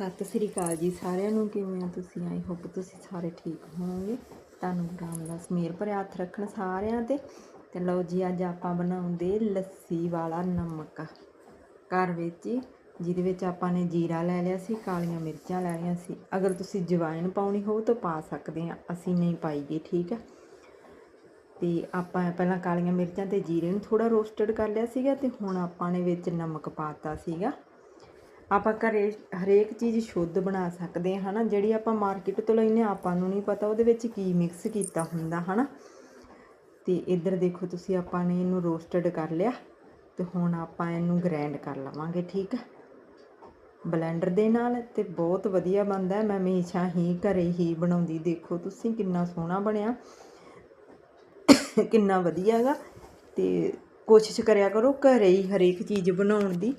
ਸਤਿ ਸ੍ਰੀ ਅਕਾਲ ਜੀ ਸਾਰਿਆਂ ਨੂੰ, ਕਿਵੇਂ ਆ ਤੁਸੀਂ? ਆਈ ਹੋਪ ਤੁਸੀਂ ਸਾਰੇ ਠੀਕ ਹੋਵੋਗੇ। ਤੁਹਾਨੂੰ ਰਾਮਦਾਸ ਮੇਰ ਭਰਿਆ ਹੱਥ ਰੱਖਣ ਸਾਰਿਆਂ ਤੇ। ਤੇ ਲਓ ਜੀ, ਅੱਜ ਆਪਾਂ ਬਣਾਉਂਦੇ ਲੱਸੀ ਵਾਲਾ ਨਮਕ। ਘਰ ਵਿੱਚ ਹੀ, ਜਿਹਦੇ ਵਿੱਚ ਆਪਾਂ ਨੇ ਜੀਰਾ ਲੈ ਲਿਆ ਸੀ, ਕਾਲੀਆਂ ਮਿਰਚਾਂ ਲੈ ਲਈਆਂ ਸੀ। ਅਗਰ ਤੁਸੀਂ ਜਵਾਇਣ ਪਾਉਣੀ ਹੋਵੇ ਤਾਂ ਪਾ ਸਕਦੇ ਆ ਅਸੀਂ ਨਹੀਂ ਪਾਈਏ, ਠੀਕ ਹੈ ਤੇ ਆਪਾਂ ਪਹਿਲਾਂ ਕਾਲੀਆਂ ਮਿਰਚਾਂ ਤੇ ਜੀਰੇ ਨੂੰ ਥੋੜਾ ਰੋਸਟਡ ਕਰ ਲਿਆ ਸੀਗਾ ਤੇ ਹੁਣ ਆਪਾਂ ਨੇ ਵਿੱਚ ਨਮਕ ਪਾਤਾ ਸੀਗਾ। ਆਪਾਂ ਘਰੇ ਹਰੇਕ ਚੀਜ਼ ਸ਼ੁੱਧ ਬਣਾ ਸਕਦੇ ਹਾਂ, ਹਨਾ? ਜਿਹੜੀ ਆਪਾਂ ਮਾਰਕੀਟ ਤੋਂ ਲੈਨੇ ਆਪਾਂ ਨੂੰ ਨਹੀਂ ਪਤਾ ਉਹਦੇ ਵਿੱਚ ਕੀ ਮਿਕਸ ਕੀਤਾ ਹੁੰਦਾ, ਹਨਾ? ਤੇ ਇੱਧਰ ਦੇਖੋ ਤੁਸੀਂ, ਆਪਾਂ ਨੇ ਇਹਨੂੰ ਰੋਸਟਡ ਕਰ ਲਿਆ ਤੇ ਹੁਣ ਆਪਾਂ ਇਹਨੂੰ ਗ੍ਰਾਈਂਡ ਕਰ ਲਵਾਂਗੇ, ਠੀਕ ਹੈ? ਬਲੈਂਡਰ ਦੇ ਨਾਲ ਤੇ ਬਹੁਤ ਵਧੀਆ ਬਣਦਾ ਮੈਂ ਹਮੇਸ਼ਾ ਹੀ ਘਰੇ ਹੀ ਬਣਾਉਂਦੀ, ਦੇਖੋ ਤੁਸੀਂ ਕਿੰਨਾ ਸੋਹਣਾ ਬਣਿਆ, ਕਿੰਨਾ ਵਧੀਆ ਹੈਗਾ। ਤੇ ਕੋਸ਼ਿਸ਼ ਕਰਿਆ ਕਰੋ ਘਰੇ ਹੀ ਹਰੇਕ ਚੀਜ਼ ਬਣਾਉਣ ਦੀ।